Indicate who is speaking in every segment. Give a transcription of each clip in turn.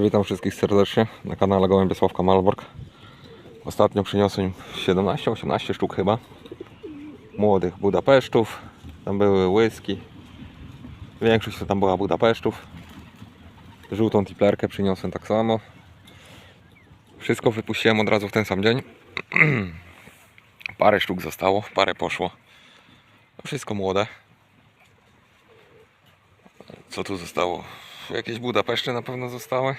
Speaker 1: Witam wszystkich serdecznie na kanale Gołębie Sławka Malbork. Ostatnio przyniosłem 17-18 sztuk chyba młodych Budapesztów. Tam były łyski. Większość to tam była Budapesztów. Żółtą tiplerkę przyniosłem tak samo. Wszystko wypuściłem od razu w ten sam dzień. parę sztuk zostało, parę poszło. Wszystko młode. Co tu zostało? Jakieś Budapeszcze na pewno zostały.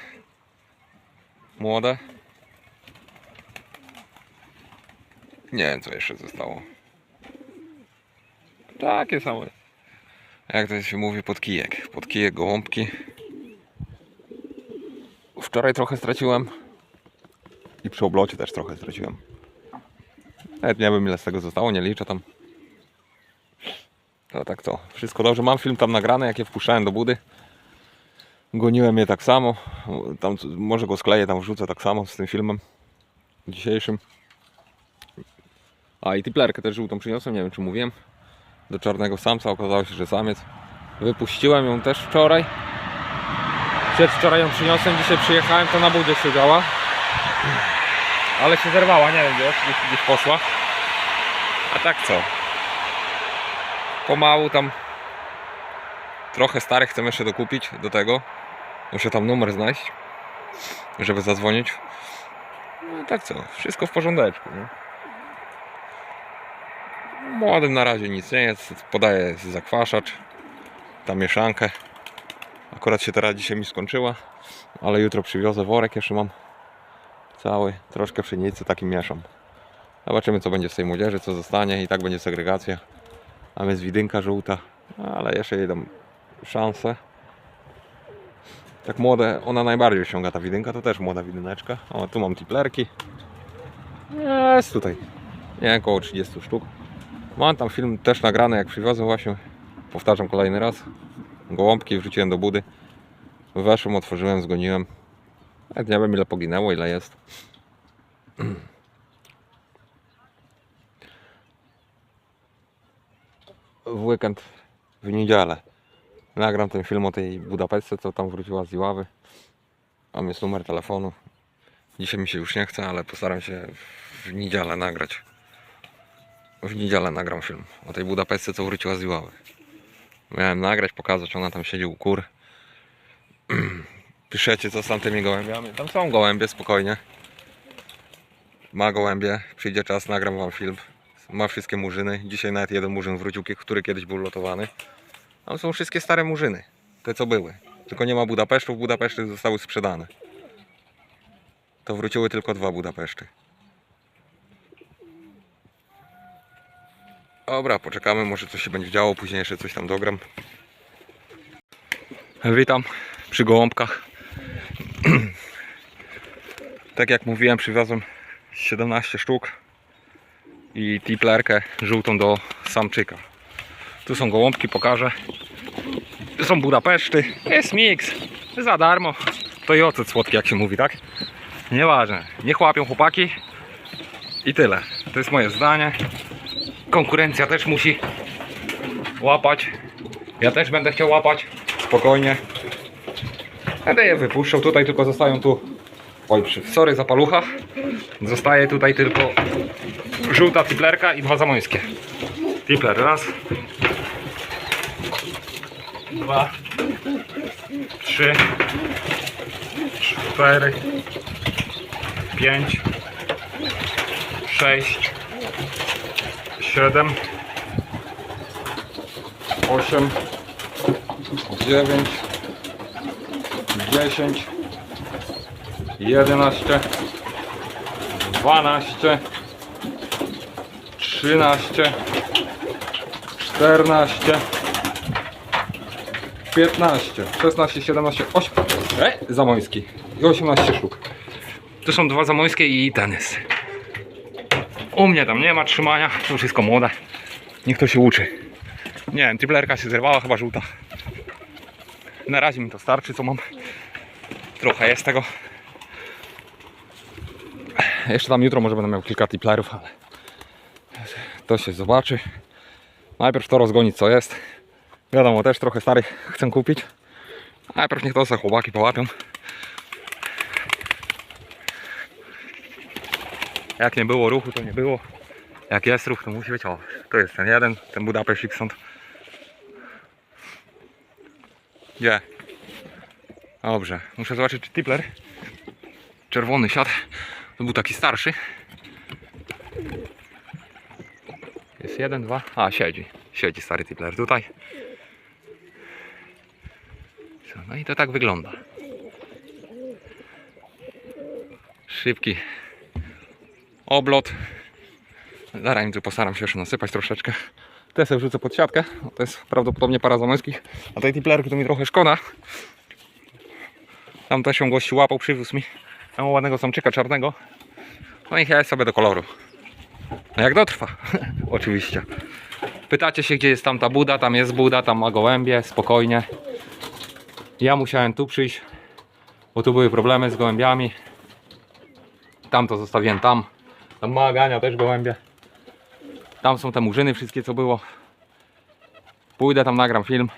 Speaker 1: Młode. Nie wiem co jeszcze zostało. Takie same. Jak to się mówi pod kijek. Pod kijek gołąbki. Wczoraj trochę straciłem. I przy oblocie też trochę straciłem. Nawet nie wiem ile z tego zostało, nie liczę tam. To tak to. Wszystko dobrze. Mam film tam nagrany, jak je wpuszczałem do budy. Goniłem je tak samo. Tam, może go skleję, tam wrzucę tak samo z tym filmem dzisiejszym. A i tiplerkę też żółtą przyniosłem, nie wiem czy mówiłem. Do czarnego samca okazało się, że samiec. Wypuściłem ją też wczoraj. Przedwczoraj ją przyniosłem, dzisiaj przyjechałem, to na budzie siedziała. Ale się zerwała, nie wiem gdzie, gdzieś, gdzieś poszła. A tak co? Pomału tam trochę starych chcę jeszcze dokupić do tego. Muszę tam numer znaleźć, żeby zadzwonić. No tak co, wszystko w porządeczku. Nie? Młodym na razie nic nie jest, podaję zakwaszacz, tam mieszankę. Akurat się teraz dzisiaj mi skończyła, ale jutro przywiozę worek, jeszcze mam cały, troszkę pszenicy, taki mieszam. Zobaczymy co będzie z tej młodzieży, co zostanie i tak będzie segregacja. Jest widynka żółta, ale jeszcze jej szansę. Tak młode, ona najbardziej osiąga ta widynka, to też młoda widyneczka. O, tu mam tiplerki. Jest tutaj. Nie około 30 sztuk. Mam tam film też nagrany, jak przywiozłem właśnie. Powtarzam kolejny raz. Gołąbki wrzuciłem do budy. Weszłem, otworzyłem, zgoniłem. Nawet nie wiem ile poginęło, ile jest. W weekend, w niedzielę nagram ten film o tej Budapeszce, co tam wróciła z Iławy. Mam jest numer telefonu. Dzisiaj mi się już nie chce, ale postaram się w niedzielę nagrać. W niedzielę nagram film o tej Budapeszce, co wróciła z Iławy. Miałem nagrać, pokazać, ona tam siedzi u kur. Piszecie co z tamtymi gołębiami. Tam są gołębie, spokojnie. Ma gołębie, przyjdzie czas, nagram wam film. Ma wszystkie murzyny. Dzisiaj nawet jeden murzyn wrócił, który kiedyś był lotowany. Tam są wszystkie stare murzyny. Te co były. Tylko nie ma Budapesztów. Budapeszty zostały sprzedane. To wróciły tylko dwa Budapeszty. Dobra, poczekamy, może coś się będzie działo, później jeszcze coś tam dogram. Witam przy gołąbkach. tak jak mówiłem, przywiozłem 17 sztuk i tiplerkę żółtą do samczyka. Tu są gołąbki, pokażę. Tu są Budapeszty. Jest miks. Za darmo. To i ocet słodki, jak się mówi, tak? Nieważne. Niech łapią chłopaki. I tyle. To jest moje zdanie. Konkurencja też musi łapać. Ja też będę chciał łapać. Spokojnie. Będę je wypuszczał. Tutaj tylko zostają tu. Oj, sorry za palucha. Zostaje tutaj tylko żółta tiplerka i dwa zamońskie. Tipler raz. Dwa. Trzy. Cztery. Pięć. Sześć. Siedem. Osiem. Dziewięć. Dziesięć. Jedenaście. Dwanaście. Trzynaście. 14 15 16, 17, 8 e, Zamoński i 18 sztuk. Tu są dwa zamońskie i ten jest U mnie tam nie ma trzymania To wszystko młode Niech to się uczy. Nie wiem, triplerka się zerwała, chyba żółta. Na razie mi to starczy, co mam. Trochę jest tego. Jeszcze tam jutro może będę miał kilka tiplerów, ale to się zobaczy Najpierw to rozgonić co jest. Wiadomo, też trochę starych chcę kupić. Najpierw niech to sobie chłopaki połapią. Jak nie było ruchu, to nie było. Jak jest ruch, to musi być. O, to jest ten jeden, ten Budapeszt Xond. Gdzie? Dobrze, muszę zobaczyć, czy Tipler czerwony siad to był taki starszy. Jest jeden, dwa. A, siedzi. Siedzi stary Tipler tutaj. No i to tak wygląda. Szybki oblot. Zaraz tu postaram się jeszcze nasypać troszeczkę. Te sobie wrzucę pod siatkę. To jest prawdopodobnie para zamojskich. A tej tiplerki to mi trochę szkoda. Tam też ją gościu łapał, przywiózł mi. Tam ładnego samczyka czarnego. No i ja sobie do koloru. Jak dotrwa, oczywiście. Pytacie się, gdzie jest tam ta buda? Tam jest buda, tam ma gołębie, spokojnie. Ja musiałem tu przyjść, bo tu były problemy z gołębiami. Tam to zostawiłem tam. Tam mała Gania też gołębie. Tam są te murzyny wszystkie co było. Pójdę tam nagram film.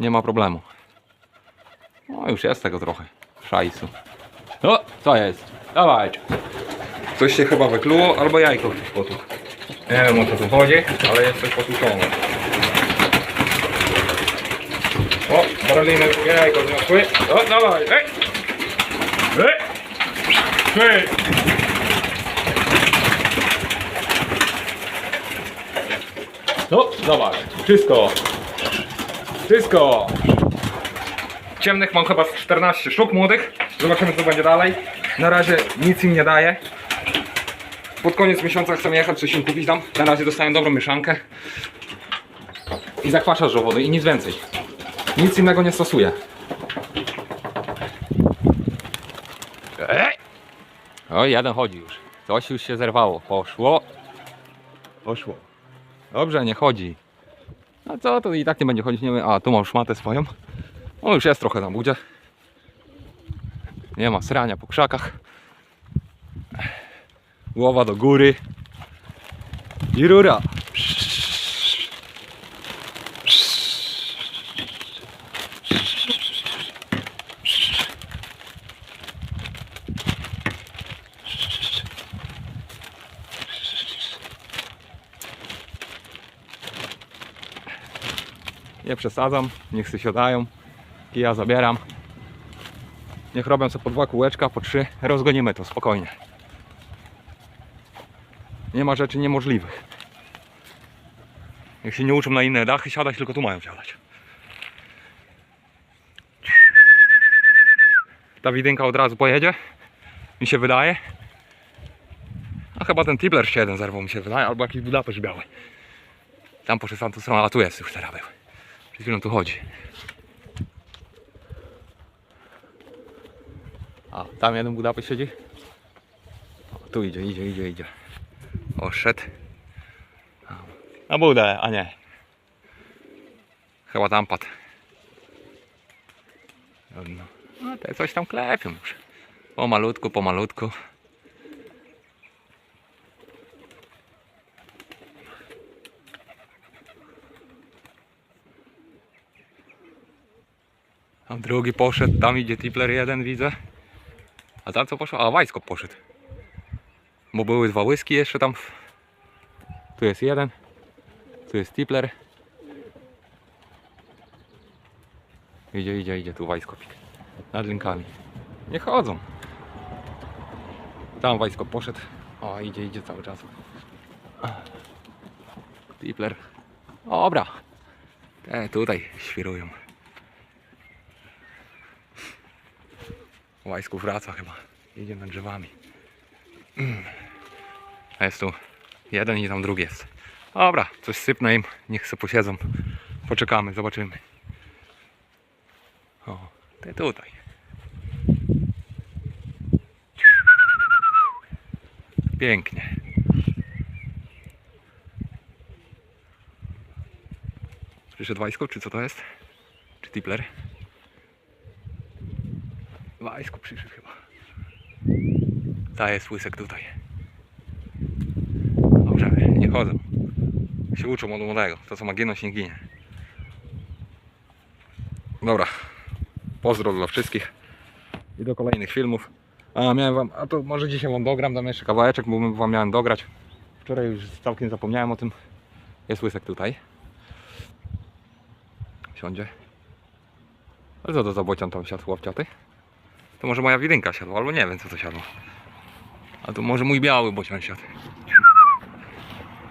Speaker 1: Nie ma problemu. No już jest tego trochę. Szajsu. No, co jest? Dawaj. Coś się chyba wykluło, albo jajko ktoś potłukł. Nie wiem o co tu chodzi, ale jest coś potłuczone. O, Baroliny jajko zniosły. O, dawaj, ej! Ej! Ej! No, zobacz, wszystko. Wszystko. Ciemnych mam chyba z 14 sztuk młodych. Zobaczymy co będzie dalej. Na razie nic im nie daję. Pod koniec miesiąca chcę jechać, coś im kupić tam. Na razie dostałem dobrą mieszankę. I zakwaszasz do wody i nic więcej. Nic innego nie stosuję. Ej! Oj, jeden chodzi już. Coś już się zerwało. Poszło. Poszło. Dobrze, nie chodzi. A co, to i tak nie będzie chodzić. Nie wiem. A, tu mam szmatę swoją. O, już jest trochę na budzie. Nie ma srania po krzakach. Głowa do góry. I rura. Nie przesadzam, niech się siadają. I ja zabieram. Niech robią sobie po dwa kółeczka, po trzy. Rozgonimy to spokojnie. Nie ma rzeczy niemożliwych. Jak się nie uczą na inne dachy siadać, tylko tu mają siadać. Ta widynka od razu pojedzie. Mi się wydaje. A chyba ten się jeden zerwał mi się wydaje, albo jakiś Budapeszt biały. Tam poszedł w tamtą stronę, a tu jest już teraz był. Przed chwilą tu chodzi. A, tam jeden Budapeszt siedzi. O, tu idzie, idzie, idzie, idzie. O, szedł. A, Na budę, a nie. Chyba tam padł. No, no te coś tam klepią już. Pomalutku, pomalutku. Tam drugi poszedł, tam idzie Tipler jeden widzę. A tam co poszło? A Wajsko poszedł. Bo były dwa łyski jeszcze tam. Tu jest jeden. Tu jest Tipler. Idzie, idzie, idzie tu Wajskopik. Nad linkami. Nie chodzą. Tam Wajsko poszedł. O, idzie, idzie cały czas. Tipler. Dobra. Te tutaj świrują. Łajsku wraca chyba. Idzie nad drzewami. Mm. A jest tu jeden i tam drugi jest. Dobra, coś sypnę im. Niech se posiedzą. Poczekamy, zobaczymy. O, te tutaj. Pięknie. Przyszedł Wajsko, czy co to jest? Czy Tipler? Wajsku przyszedł chyba. Ta jest łysek tutaj. Nie chodzą. Się uczą od młodego. To co ma ginąć nie ginie. Dobra. Pozdro dla wszystkich. I do kolejnych filmów. A miałem wam, a to może dzisiaj wam dogram, dam jeszcze kawałeczek, bo wam miałem dograć. Wczoraj już całkiem zapomniałem o tym. Jest łysek tutaj. Siądzie. Ale co to za bocian tam siadł łapciaty? To może moja widynka siadła, albo nie wiem co to siadło. A to może mój biały bocian siadł.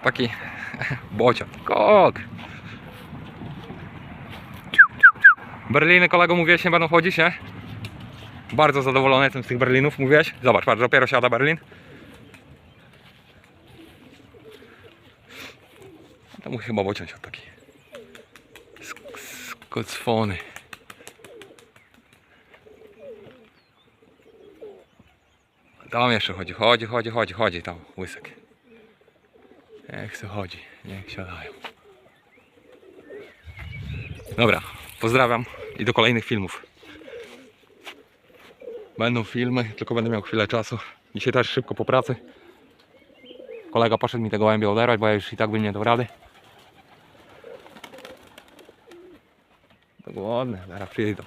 Speaker 1: Taki bocian. Kok! Berliny kolego mówiłeś nie będą chodzić, nie? Bardzo zadowolony jestem z tych Berlinów, mówiłeś? Zobacz, patrz, dopiero siada Berlin. To mój chyba bocian siadł taki. Sk- Skocwony. Tam jeszcze chodzi, chodzi, chodzi, chodzi, chodzi tam łysek. Niech se chodzi, niech siadają. Dobra, pozdrawiam i do kolejnych filmów. Będą filmy, tylko będę miał chwilę czasu. Dzisiaj też szybko po pracy. Kolega poszedł mi tego gołębia oderwać, bo ja już i tak bym nie dał rady. To głodne, zaraz przyjdą.